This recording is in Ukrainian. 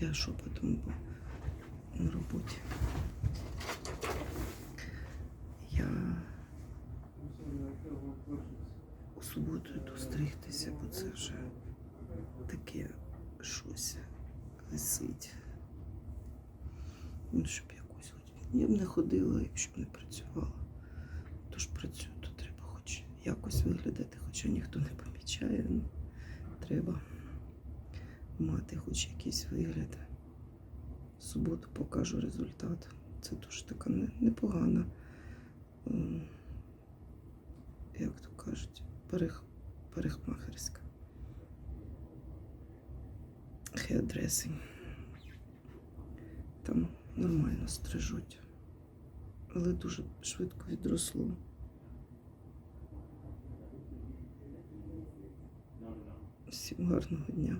Я шепотом був на роботі. Я у суботу йду стригтися, бо це вже таке щось висить. Ну, щоб якусь Я б не ходила, якщо б не працювала. Тож працюю, то треба хоч якось виглядати, хоча ніхто не помічає. Ну, треба мати хоч якийсь вигляд. В суботу покажу результат. Це дуже така непогана, ем, як то кажуть, перех, перехмахерська. Хеодресинг. Там нормально стрижуть. Але дуже швидко відросло. Всім гарного дня.